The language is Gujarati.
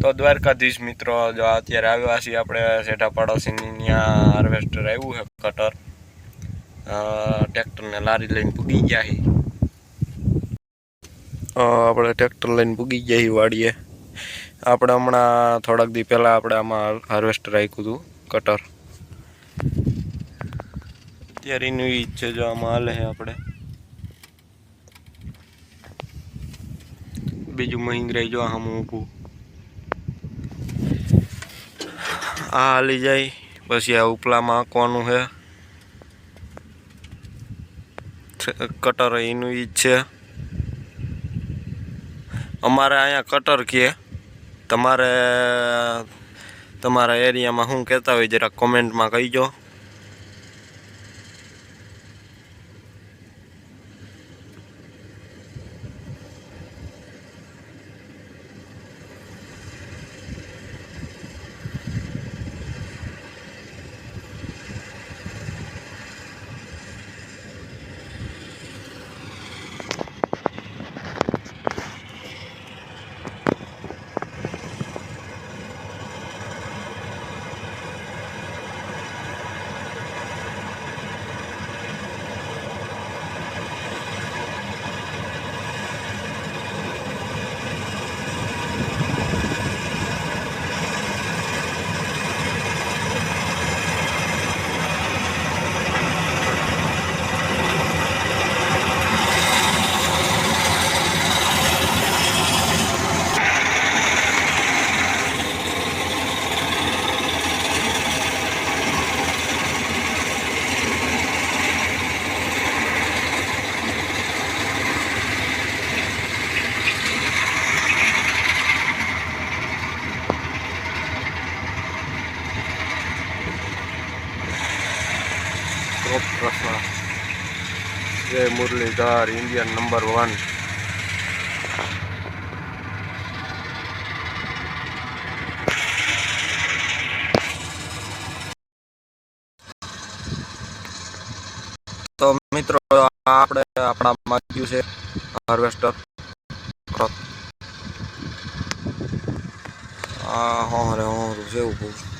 તો દ્વારકાધીશ મિત્રો, જો અત્યારે આવ્યા છીએ આપણે શેઠા પાડોશીની ત્યાં હાર્વેસ્ટર આવ્યું છે કટર ટ્રેક્ટરને લારી લઈને પૂગી ગયા છે. આપણે ટ્રેક્ટર લઈને પૂગી ગયા છીએ વાડીએ. આપણે હમણાં થોડાક દી પહેલાં આપણે આમાં હાર્વેસ્ટર રાખ્યું હતું કટર અત્યારે એનું ઈ છે, જો આમાં હાલે છે આપણે. બીજું મહિન્દ્રા જો આમ ઊભું આ હાલી જાય. પછી આ ઉપલામાં આંકવાનું છે. કટર એનું ઈ છે. અમારે અહીંયા કટર કે. તમારે, તમારા એરિયામાં શું કહેતા હોય જરા કોમેન્ટમાં કહીજો. ટોપ ક્લાસમાં જય મુરલીધર ઇન્ડિયન નંબર વન તો મિત્રો આપણે આપણા માગ્યું છે હાર્વેસ્ટર આ હોરે હોરું જેવું ઊભું